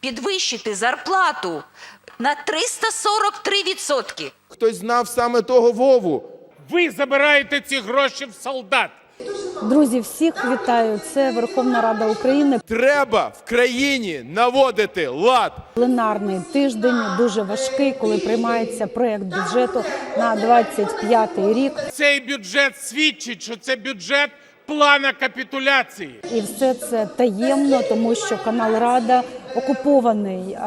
підвищити зарплату на 343%. Хтось знав саме того Вову. Ви забираєте ці гроші в солдат. Друзі, всіх вітаю. Це Верховна Рада України. Треба в країні наводити лад. Пленарний тиждень дуже важкий, коли приймається проект бюджету на 25 рік. Цей бюджет свідчить, що це бюджет плана капітуляції. І все це таємно, тому що канал Рада окупований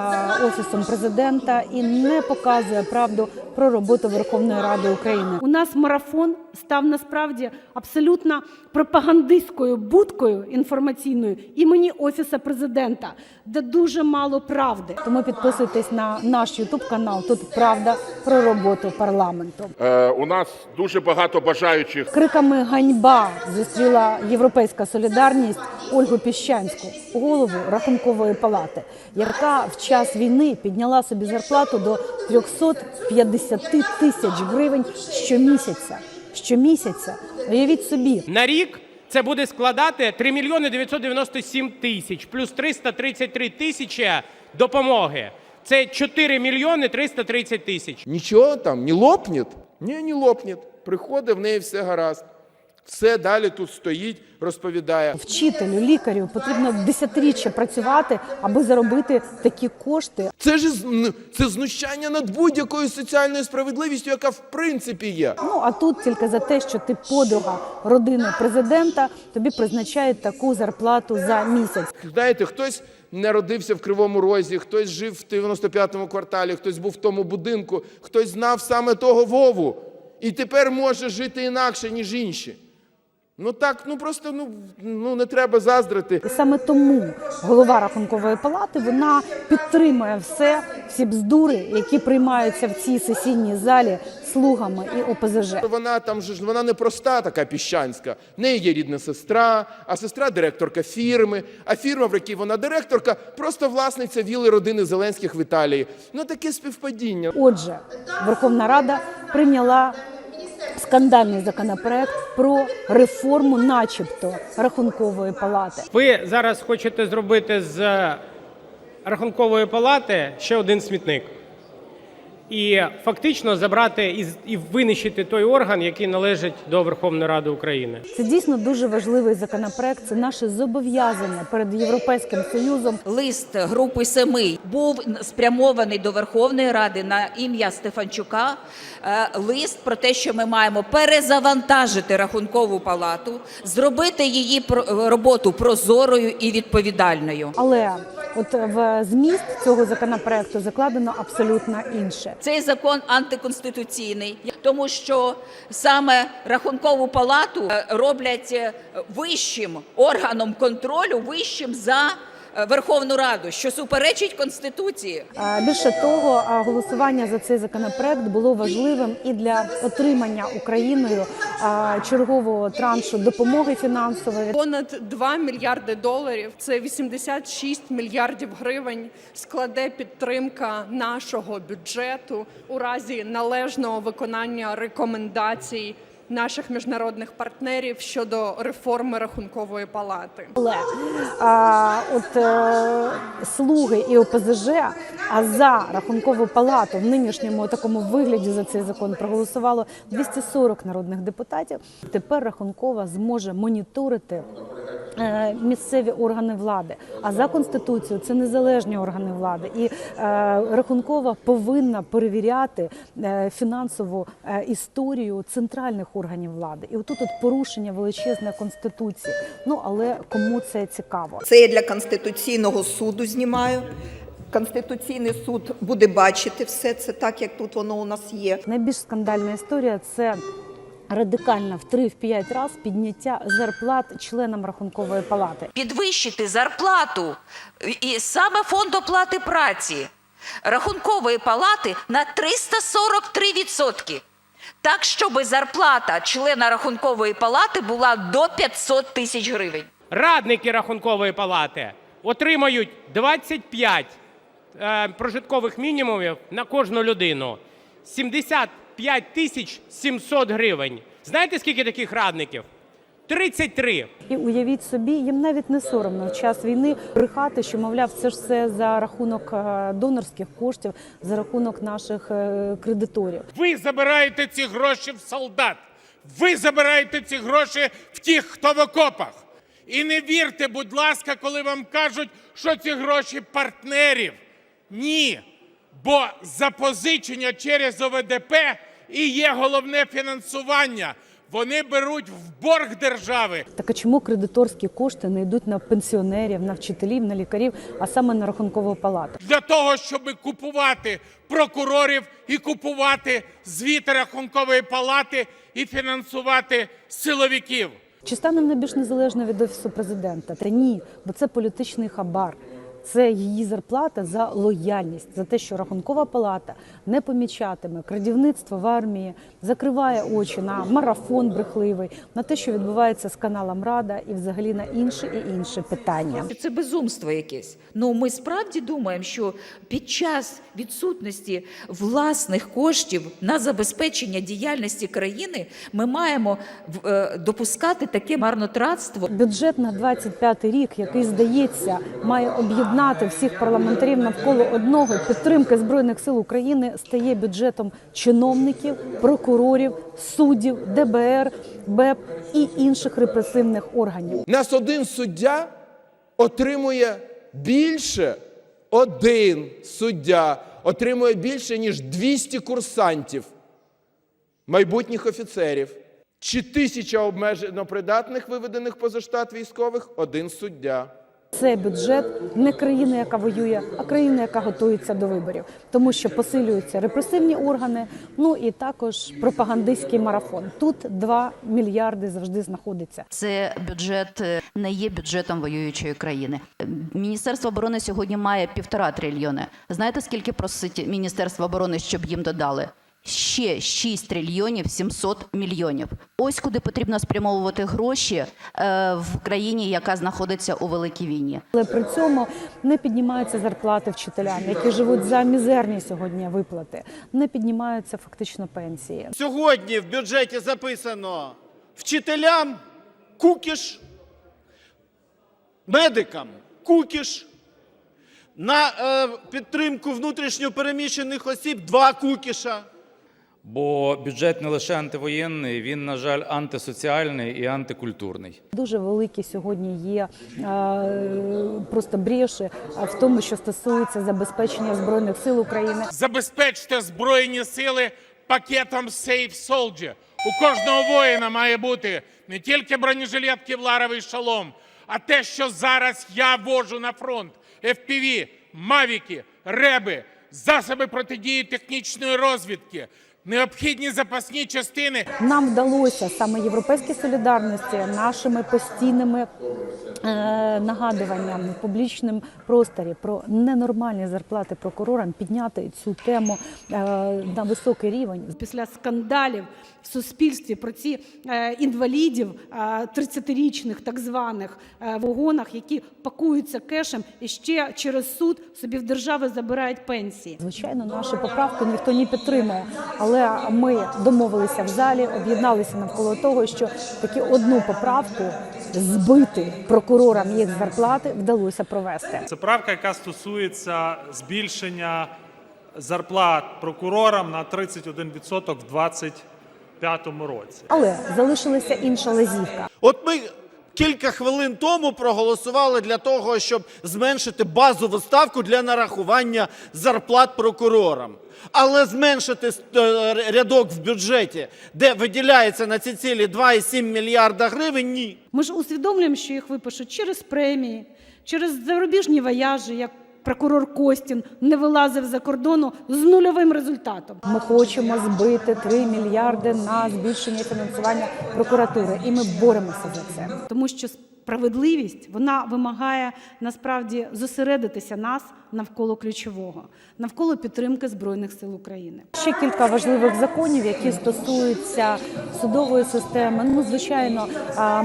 офісом президента і не показує правду про роботу Верховної Ради України. У нас марафон став насправді абсолютно пропагандистською будкою інформаційною імені офіса президента, де дуже мало правди. Тому підписуйтесь на наш Ютуб канал. Тут правда про роботу парламенту. Е, у нас дуже багато бажаючих. Криками ганьба зустріла європейська солідарність Ольгу Піщанську, голову рахункової палати, яка в час війни підняла собі зарплату до 350 тисяч гривень щомісяця. Щомісяця, уявіть собі, На рік це буде складати 3 мільйони 997 тисяч плюс 333 тисячі допомоги. Це 4 мільйони 330 тисяч. Нічого там, не лопнет? Ні, не лопнет. Приходить, в неї все гаразд. Все далі тут стоїть, розповідає. вчителю, лікарю потрібно десятиріччя працювати, аби заробити такі кошти. Це ж це знущання над будь-якою соціальною справедливістю, яка в принципі є. Ну а тут тільки за те, що ти подруга родини президента, тобі призначають таку зарплату за місяць. Знаєте, хтось народився в Кривому Розі, хтось жив в 95-му кварталі, хтось був в тому будинку, хтось знав саме того Вову. І тепер може жити інакше, ніж інші. Ну так, ну просто ну, ну не треба заздрити. І саме тому голова рахункової палати вона підтримує все, всі бздури, які приймаються в цій сесійній залі слугами і ОПЗЖ. Вона там же ж вона не проста така піщанська. В неї є рідна сестра, а сестра директорка фірми. А фірма, в якій вона директорка, просто власниця віли родини Зеленських в Італії. Ну таке співпадіння. Отже, Верховна Рада прийняла скандальний законопроект про реформу, начебто, рахункової палати. Ви зараз хочете зробити з рахункової палати ще один смітник. І фактично забрати і, і винищити той орган, який належить до Верховної Ради України. Це дійсно дуже важливий законопроект. Це наше зобов'язання перед європейським союзом. Лист групи семи був спрямований до Верховної Ради на ім'я Стефанчука. Е, Лист про те, що ми маємо перезавантажити рахункову палату, зробити її про- роботу прозорою і відповідальною. Але от в зміст цього законопроекту закладено абсолютно інше. Цей закон антиконституційний, тому що саме рахункову палату е, роблять е, вищим органом контролю, вищим за е, Верховну Раду, що суперечить Конституції. А, Більше того, голосування за цей законопроект було важливим і для отримання Україною чергового траншу допомоги фінансової. Понад 2 мільярди доларів це 86 мільярдів гривень складе підтримка нашого бюджету у разі належного виконання рекомендацій наших міжнародних партнерів щодо реформи рахункової палати. Але а, от е, слуги і ОПЗЖ, а за рахункову палату в нинішньому такому вигляді за цей закон проголосувало 240 народних депутатів. Тепер рахункова зможе моніторити. е, Місцеві органи влади, а за конституцією це незалежні органи влади, і е, рахункова повинна перевіряти е, фінансову е, історію центральних органів влади. І отут от порушення величезне конституції. Ну але кому це цікаво? Це я для Конституційного суду знімаю. Конституційний суд буде бачити все це так, як тут воно у нас є. Найбільш скандальна історія це радикальна в 3-5 разів підняття зарплат членам рахункової палати. Підвищити зарплату і саме фонд оплати праці рахункової палати на 343%. Так, щоб зарплата члена рахункової палати була до 500 тисяч гривень. Радники рахункової палати отримають 25 е, прожиткових мінімумів на кожну людину. 75 тисяч 700 гривень. Знаєте, скільки таких радників? 33. І уявіть собі, їм навіть не соромно в час війни брехати, що мовляв, це ж все за рахунок е, донорських коштів, за рахунок наших е, кредиторів. Ви забираєте ці гроші в солдат. Ви забираєте ці гроші в тих, хто в окопах. І не вірте, будь ласка, коли вам кажуть, що ці гроші партнерів. Ні. Бо запозичення через ОВДП і є головне фінансування. Вони беруть в борг держави. Так а чому кредиторські кошти не йдуть на пенсіонерів, на вчителів, на лікарів, а саме на рахункову палату? для того, щоб купувати прокурорів і купувати звіти рахункової палати і фінансувати силовиків. Чи стане вона більш незалежною від офісу президента? Та ні, бо це політичний хабар. Це її зарплата за лояльність, за те, що рахункова палата не помічатиме крадівництво в армії, закриває очі на марафон брехливий, на те, що відбувається з каналом Рада, і взагалі на інші і інші питання. Це безумство якесь. Ну ми справді думаємо, що під час відсутності власних коштів на забезпечення діяльності країни ми маємо е, допускати таке марнотратство. Бюджет на 25 рік, який здається, має об'єднати всіх парламентарів навколо одного підтримки збройних сил України, стає бюджетом чиновників, прокурорів, суддів, ДБР, БЕП і інших репресивних органів. Нас один суддя отримує більше, один суддя отримує більше, ніж 200 курсантів, майбутніх офіцерів. Чи тисяча обмежено придатних виведених поза штат військових один суддя. Це бюджет не країни, яка воює, а країни, яка готується до виборів, тому що посилюються репресивні органи. Ну і також пропагандистський марафон. Тут 2 мільярди завжди знаходиться. Це бюджет е, не є бюджетом воюючої країни. Міністерство оборони сьогодні має півтора трильйони. Знаєте, скільки просить Міністерство оборони, щоб їм додали? Ще 6 трильйонів 700 мільйонів. Ось куди потрібно спрямовувати гроші е, в країні, яка знаходиться у великій війні. Але при цьому не піднімаються зарплати вчителям, які живуть за мізерні сьогодні виплати. Не піднімаються фактично пенсії. Сьогодні в бюджеті записано вчителям кукіш, медикам кукіш, на е, підтримку внутрішньо переміщених осіб два кукіша. Бо бюджет не лише антивоєнний, він, на жаль, антисоціальний і антикультурний. Дуже великі сьогодні є е, просто бреші а, в тому, що стосується забезпечення збройних сил України. Забезпечте збройні сили пакетом Safe Soldier. У кожного воїна має бути не тільки бронежилет кевларовий шолом, а те, що зараз я вожу на фронт: FPV, мавіки, реби, засоби протидії технічної розвідки, необхідні запасні частини Нам вдалося саме європейській солідарності нашими постійними е, нагадуваннями в публічному просторі про ненормальні зарплати прокурорам підняти цю тему е, на високий рівень. після скандалів в суспільстві про ці е, інвалідів е, 30-річних так званих е, вагонах, які пакуються кешем і ще через суд собі в держави забирають пенсії. Звичайно, наші поправки ніхто не підтримує, але ми домовилися в залі, об'єдналися навколо того, що таки одну поправку збити прокурорам їх зарплати вдалося провести. Це правка, яка стосується збільшення зарплат прокурорам на 31% в 2025 році. Але залишилася інша лазівка. От ми кілька хвилин тому проголосували для того, щоб зменшити базову ставку для нарахування зарплат прокурорам. Але зменшити е, рядок в бюджеті, де виділяється на ці цілі 2,7 мільярда гривень, ні. Ми ж усвідомлюємо, що їх випишуть через премії, через зарубіжні вояжі, як прокурор Костін не вилазив за кордону з нульовим результатом. Ми хочемо збити 3 мільярди на збільшення фінансування прокуратури, і ми боремося за це. Тому що Справедливість вона вимагає насправді зосередитися нас навколо ключового, навколо підтримки збройних сил України. Ще кілька важливих законів, які стосуються судової системи. Ну, звичайно,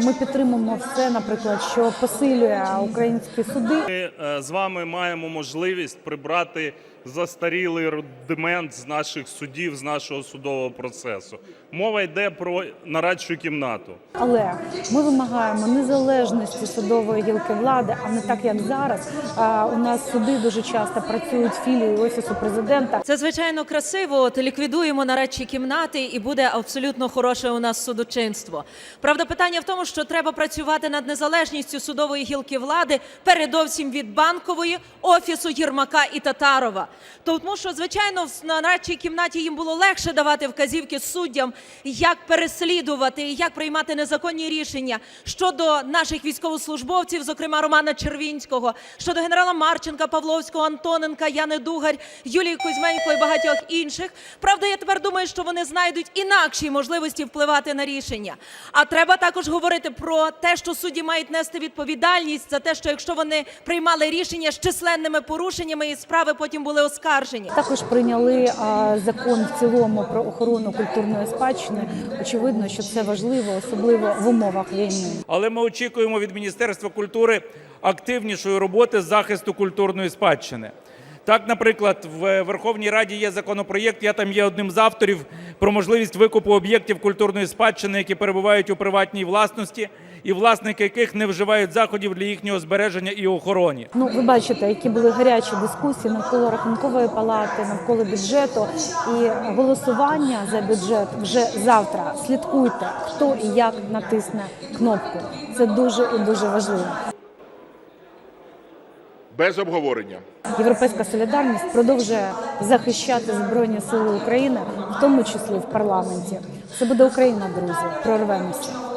ми підтримуємо все, наприклад, що посилює українські суди. Ми е, з вами маємо можливість прибрати застарілий рудимент з наших судів, з нашого судового процесу. Мова йде про нарадчу кімнату. Але ми вимагаємо незалежності судової гілки влади, а не так як зараз. А, У нас суди дуже часто працюють філії офісу президента. Це звичайно красиво. От ліквідуємо нарадчі кімнати, і буде абсолютно хороше у нас судочинство. Правда, питання в тому, що треба працювати над незалежністю судової гілки влади, передовсім від банкової, офісу Єрмака і Татарова. Тому що, звичайно, в нарадчій кімнаті їм було легше давати вказівки суддям, як переслідувати і як приймати незаконні рішення щодо наших військовослужбовців, зокрема Романа Червінського, щодо генерала Марченка, Павловського, Антоненка, Яни Дугарь, Юлії Кузьменко і багатьох інших. Правда, я тепер думаю, що вони знайдуть інакші можливості впливати на рішення. А треба також говорити про те, що судді мають нести відповідальність за те, що якщо вони приймали рішення з численними порушеннями, і справи потім були оскаржені. Також прийняли закон в цілому про охорону культурної спадщини. Очевидно, що це важливо, особливо в умовах війни. Але ми очікуємо від Міністерства культури активнішої роботи з захисту культурної спадщини. Так, наприклад, в Верховній Раді є законопроєкт, я там є одним з авторів про можливість викупу об'єктів культурної спадщини, які перебувають у приватній власності, і власники яких не вживають заходів для їхнього збереження і охорони. Ну, ви бачите, які були гарячі дискусії навколо рахункової палати, навколо бюджету і голосування за бюджет вже завтра. Слідкуйте, хто і як натисне кнопку. Це дуже і дуже важливо. Без обговорення. Європейська солідарність продовжує захищати збройні сили України, в тому числі в парламенті. Це буде Україна, друзі. Прорвемося.